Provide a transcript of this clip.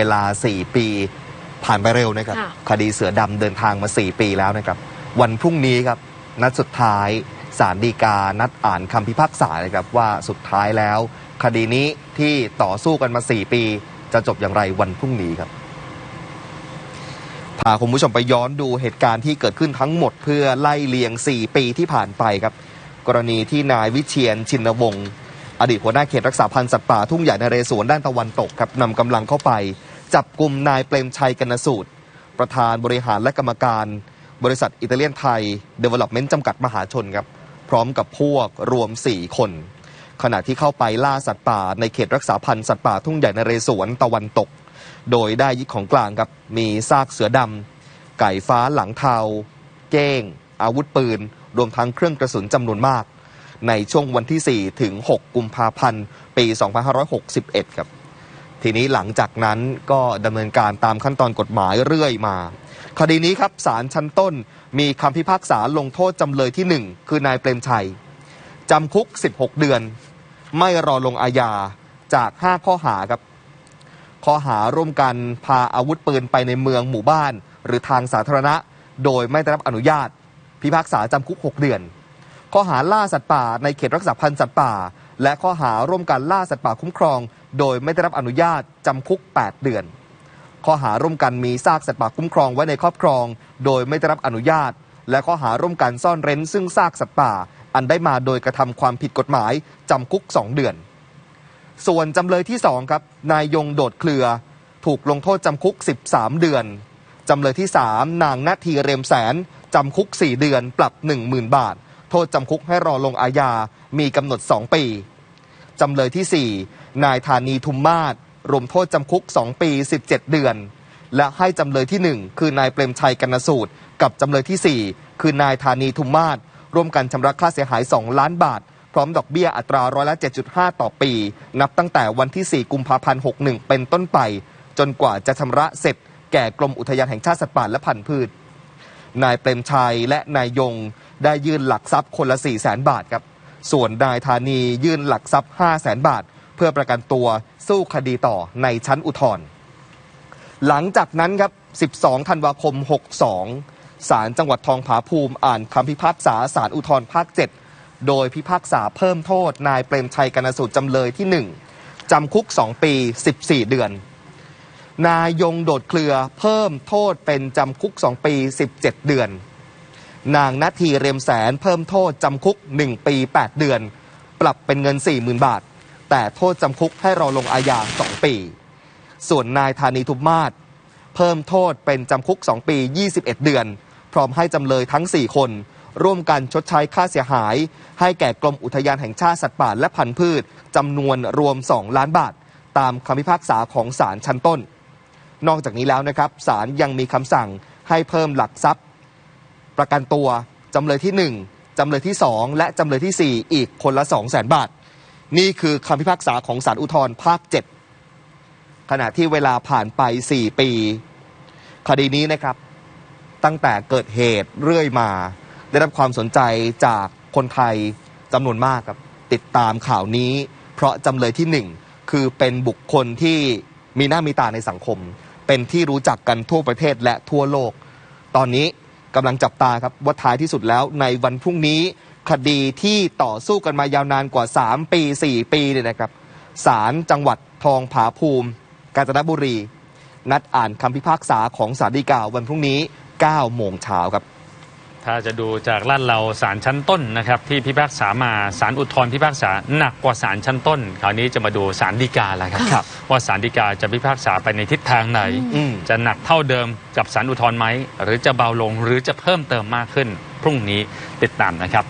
วลา 4 ปี ผ่านไปเร็วนะครับ ค่ะ คดีเสือดำเดินทางมา 4 ปีแล้วนะครับ วันพรุ่งนี้ครับ นัดสุดท้ายศาลฎีกานัดอ่านคำพิพากษาเลยครับว่าสุดท้ายแล้ว คดีนี้ที่ต่อสู้กันมา 4 ปี จะจบอย่างไรวันพรุ่งนี้ครับ พาคุณผู้ชมไปย้อนดูเหตุการณ์ที่เกิดขึ้นทั้งหมดเพื่อไล่เลียง 4 ปีที่ผ่านไปครับ กรณีที่นายวิเชียนชินวงศ์อดีตหัวหน้าเขตรักษาพันธุ์สัตว์ป่าทุ่งใหญ่นเรศวรด้านตะวันตกครับนำกำลังเข้าไป จับกลุ่มนายเปรมชัยกนสูตร ประธานบริหารและกรรมการ บริษัทอิตาเลียนไทยเดเวล็อปเมนต์จำกัดมหาชนครับ พร้อมกับพวกรวม 4 คน ขณะที่เข้าไปล่าสัตว์ป่าในเขตรักษาพันธุ์สัตว์ป่าทุ่งใหญ่นเรศวรตะวันตก โดยได้ยึดของกลางครับ มีซากเสือดำไก่ฟ้าหลังเทา เก้ง อาวุธปืน รวมทั้งเครื่องกระสุนจำนวนมาก ในช่วงวันที่ 4 ถึง 6 กุมภาพันธ์ ปี 2561 ครับ ทีนี้หลังจากนั้นก็ดำเนินการตามขั้นตอนกฎหมายเรื่อยมา คดีนี้ครับศาลชั้นต้นมีคำพิพากษาลงโทษจำเลยที่ 1 คือนายเปรมชัยจำคุก 16 เดือน ไม่รอลงอาญาจาก 5 ข้อหาครับ ข้อหาร่วมกันพาอาวุธปืนไปในเมืองหมู่บ้าน หรือทางสาธารณะ โดยไม่ได้รับอนุญาต พิพากษาจำคุก 6 เดือน ข้อหาล่าสัตว์ป่าในเขตรักษาพันธุ์สัตว์ป่า และข้อหาร่วมกันล่าสัตว์ป่าคุ้มครอง โดยไม่ได้รับอนุญาตจำคุก 8 เดือน ข้อหาร่วมกันมีซากสัตว์ป่าคุ้มครองไว้ในครอบครอง โดยไม่ได้รับอนุญาต และข้อหาร่วมกันซ่อนเร้น ซึ่งซากสัตว์ป่า อันได้มาโดยกระทำความผิดกฎหมายจำคุก 2 เดือน ส่วนจำเลยที่2ครับนายยงโดดเคลือ ถูกลงโทษจำคุก 13 เดือนจำเลยที่ 3 นางนาทีเรมแสน จำคุก 4 เดือน ปรับ 10,000 บาท โทษจำคุกให้รอลงอาญา มีกำหนด 2 ปี จำเลยที่ 4 นายธานีทุมมาศรวมโทษจำคุก 2 ปี 17 เดือน และให้จำเลยที่ 1 คือนายเปรมชัยกนสูตร กับจำเลยที่ 4 คือนายธานีทุมมาศร่วมกันชำระค่าเสียหาย 2 ล้านบาท พร้อมดอกเบี้ยอัตราร้อยละ 7.5 ต่อปี นับตั้งแต่วันที่ 4 กุมภาพันธ์ 61 เป็นต้นไป จนกว่าจะชำระเสร็จ แก่กรมอุทยานแห่งชาติสัตว์ป่าและพันธุ์พืชนายเปรมชัยและนายยง ได้ยื่นหลักทรัพย์คนละ4 0 0แสนบาทครับ ส่วนนายธานียื่นหลักทรัพย์ 5 0 0แสนบาท เพื่อประกันตัวสู้คดีต่อในชั้นอุทธรณ์หลังจากนั้นครับ 12 ธันวาคม 62 ศาลจังหวัดทองผาภูมิอ่านคำพิพากษาศาลอุทธรภาค 7 โดยพิพากษาเพิ่มโทษ นายเปรมชัยกนสูตรจำเลยที่ 1 จำคุก 2 ปี 14 เดือน นายยงโดดเคลือเพิ่มโทษเป็นจำคุก 2 ปี 17 เดือน นางนาทีเรียมแสนเพิ่มโทษจำคุก 1 ปี 8 เดือน ปรับเป็นเงิน 40,000 บาท แต่โทษจำคุกให้รอลงอาญา 2 ปี ส่วนนายธานีทุมมาศเพิ่มโทษเป็นจำคุก 2 ปี 21 เดือน พร้อมให้จำเลยทั้ง 4 คน ร่วมกันชดใช้ค่าเสียหาย ให้แก่กรมอุทยานแห่งชาติสัตว์ป่าและพันธุ์พืชจำนวนรวม 2 ล้านบาท ตามคำพิพากษาของศาลชั้นต้น นอกจากนี้แล้วนะครับศาลยังมีคำสั่งให้เพิ่มหลักทรัพย์ ประกันตัว จำเลยที่ 1 จำเลยที่ 2 และจำเลยทีสี่ 4 อีกคนละ 2 0 0 0 0 0 บาท นี่คือคำพิพากษาของศาลอุทธรภาค 7 ขณะที่เวลาผ่านไป 4 ปี คดีนี้นะครับ ตั้งแต่เกิดเหตุเรื่อยมา ได้รับความสนใจจากคนไทยจำนวนมากครับ ติดตามข่าวนี้ เพราะจำเลยที่หนึ่งคือเป็นบุคคลที่มีหน้ามีตาในสังคม เป็นที่รู้จักกันทั่วประเทศและทั่วโลก ตอนนี้ กำลังจับตาครับว่าท้ายที่สุดแล้วในวันพรุ่งนี้คดีที่ต่อสู้กันมายาวนานกว่า 3 ปี 4 ปีเนี่ยนะครับศาลจังหวัดทองผาภูมิ กาญจนบุรี นัดอ่านคำพิพากษาของศาลฎีกาวันพรุ่งนี้ 9 โมงเช้าครับ ถ้าจะดูจากลาดเราศาลชั้นต้นนะครับที่พิพากษามาศาลอุทธรณ์พิพากษาหนักกว่าศาลชั้นต้น คราวนี้จะมาดูศาลฎีกาแล้วครับครับว่าศาลฎีกาจะพิพากษาไปในทิศทางไหนอืมจะหนักเท่าเดิมกับศาลอุทธรณ์ไหมหรือจะเบาลงหรือจะเพิ่มเติมมากขึ้น พรุ่งนี้ติดตามนะครับ